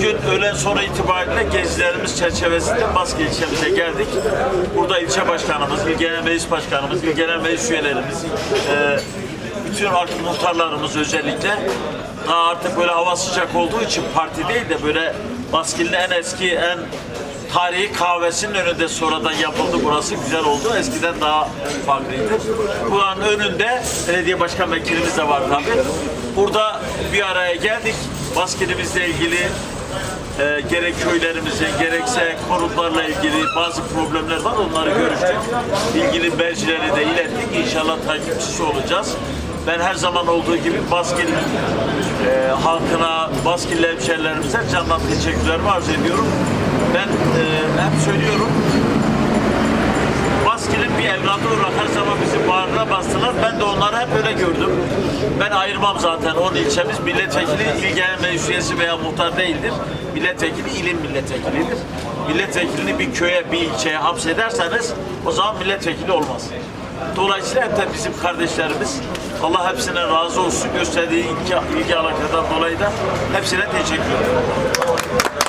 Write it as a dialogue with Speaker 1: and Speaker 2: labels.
Speaker 1: Bugün öğlen sonra itibariyle gezilerimiz çerçevesinde Baskı ilçemize geldik. Burada ilçe başkanımız, il genel meclis başkanımız, il genel meclis üyelerimiz, e, bütün artık muhtarlarımız özellikle daha artık böyle hava sıcak olduğu için parti değil de böyle Baskil'in en eski, en tarihi kahvesinin önünde sonradan yapıldı. Burası güzel oldu. Eskiden daha farklıydı. Buranın önünde belediye başkan vekilimiz de var tabii. Burada bir araya geldik. Baskilimizle ilgili e, gerek köylerimizin gerekse konutlarla ilgili bazı problemler var. Onları görüştük. İlgili mercilere de ilettik. İnşallah takipçisi olacağız. Ben her zaman olduğu gibi Baskil e, halkına, Baskil hemşerilerimize candan teşekkürlerimi arz ediyorum. Ben e, hep söylüyorum, Baskil'in bir evladı olarak her zaman bizi bağrına bastılar. Ben de onları hep öyle gördüm. Ben ayırmam zaten. Onun ilçemiz milletvekili, il genel meclis veya muhtar değildir. Milletvekili ilin milletvekilidir. Milletvekilini bir köye, bir ilçeye hapsederseniz o zaman milletvekili olmaz. Dolayısıyla hep de bizim kardeşlerimiz Allah hepsine razı olsun gösterdiği ilgi, ilgi alakadan dolayı da hepsine teşekkür ederim.